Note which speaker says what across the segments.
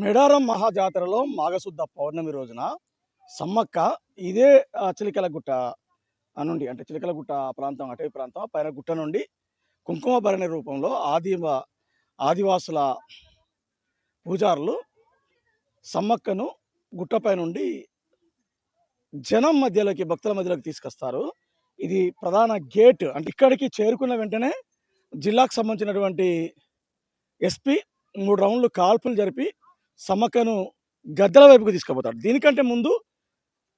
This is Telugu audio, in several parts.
Speaker 1: మెడారం మహాజాతరలో మాఘశుద్ధ పౌర్ణమి రోజున సమ్మక్క ఇదే చిలికలగుట్ట నుండి అంటే చిలికలగుట్ట ప్రాంతం అటవీ ప్రాంతం పైన గుట్ట నుండి కుంకుమ భరణి రూపంలో ఆదిమ ఆదివాసుల పూజారులు సమ్మక్కను గుట్టపై నుండి జనం మధ్యలోకి భక్తుల మధ్యలోకి తీసుకొస్తారు. ఇది ప్రధాన గేట్. అంటే ఇక్కడికి చేరుకున్న వెంటనే జిల్లాకు సంబంధించినటువంటి ఎస్పీ మూడు రౌండ్లు కాల్పులు జరిపి సమ్మక్కను గద్దెల వైపుకు తీసుకుపోతాడు. దీనికంటే ముందు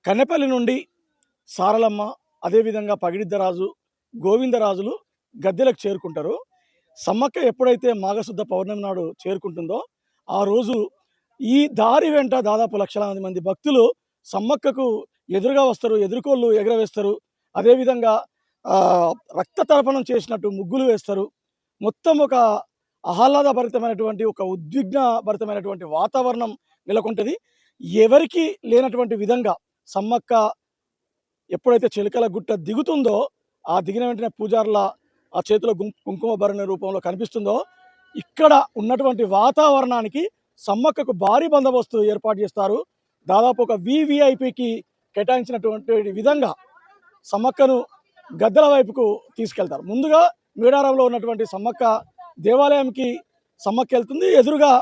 Speaker 1: కన్నెపల్లి నుండి సారలమ్మ అదేవిధంగా పగిడిద్దరాజు గోవిందరాజులు గద్దెలకు చేరుకుంటారు. సమ్మక్క ఎప్పుడైతే మాఘశుద్ధ పౌర్ణమి నాడు చేరుకుంటుందో ఆ రోజు ఈ దారి వెంట దాదాపు లక్షలాది మంది భక్తులు సమ్మక్కకు ఎదురుగా వస్తారు ఎదురుకోళ్ళు ఎగరవేస్తారు. అదేవిధంగా రక్త తర్పణం చేసినట్టు ముగ్గులు వేస్తారు. మొత్తం ఒక ఆహ్లాదభరితమైనటువంటి ఒక ఉద్విగ్న భరితమైనటువంటి వాతావరణం నెలకొంటుంది. ఎవరికి లేనటువంటి విధంగా సమ్మక్క ఎప్పుడైతే చిలకల గుట్ట దిగుతుందో ఆ దిగిన వెంటనే పూజారుల ఆ చేతిలో కుంకుమ భరణ రూపంలో కనిపిస్తుందో ఇక్కడ ఉన్నటువంటి వాతావరణానికి సమ్మక్కకు భారీ బందోబస్తు ఏర్పాటు చేస్తారు. దాదాపు ఒక వివిఐపికి కేటాయించినటువంటి విధంగా సమ్మక్కను గద్దెల వైపుకు తీసుకెళ్తారు. ముందుగా మేడారంలో ఉన్నటువంటి సమ్మక్క దేవాలయంకి సమ్మక్క వెళ్తుంది ఎదురుగా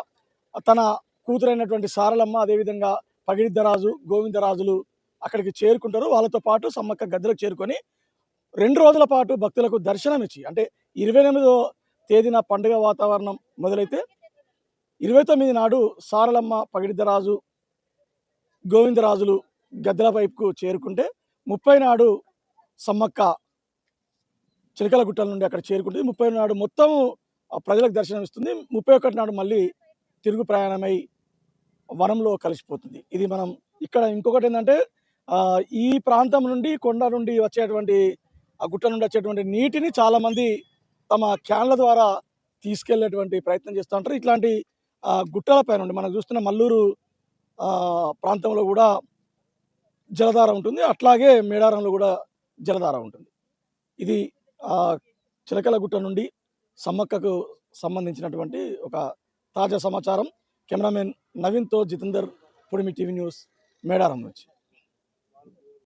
Speaker 1: తన కూతురైనటువంటి సారలమ్మ అదేవిధంగా పగిడిద్దరాజు గోవిందరాజులు అక్కడికి చేరుకుంటారు. వాళ్ళతో పాటు సమ్మక్క గద్దెలకు చేరుకొని రెండు రోజుల పాటు భక్తులకు దర్శనం ఇచ్చి అంటే ఇరవై ఎనిమిదో తేదీన పండుగ వాతావరణం మొదలైతే ఇరవై తొమ్మిది నాడు సారలమ్మ పగిడిద్దరాజు గోవిందరాజులు గద్దెల వైపుకు చేరుకుంటే ముప్పై నాడు సమ్మక్క చిలకల గుట్టల నుండి అక్కడ చేరుకుంటుంది. ముప్పై నాడు మొత్తము ప్రజలకు దర్శనం ఇస్తుంది. ముప్పై ఒకటి నాడు మళ్ళీ తిరుగు ప్రయాణమై వనంలో కలిసిపోతుంది. ఇది మనం ఇక్కడ ఇంకొకటి ఏంటంటే ఈ ప్రాంతం నుండి కొండ నుండి వచ్చేటువంటి ఆ గుట్ట నుండి వచ్చేటువంటి నీటిని చాలామంది తమ క్యాన్ల ద్వారా తీసుకెళ్ళేటువంటి ప్రయత్నం చేస్తూ ఉంటారు. ఇట్లాంటి గుట్టలపై గుట్టల పైన నుండి మనం చూస్తున్న మల్లూరు ప్రాంతంలో కూడా జలధార ఉంటుంది. అట్లాగే మేడారంలో కూడా జలధార ఉంటుంది. ఇది చిలకల గుట్ట నుండి సమ్మక్కకు సంబంధించినటువంటి ఒక తాజా సమాచారం. కెమెరామెన్ నవీన్తో జితేందర్ పొడిమి టీవీ న్యూస్ మేడారం నుంచి.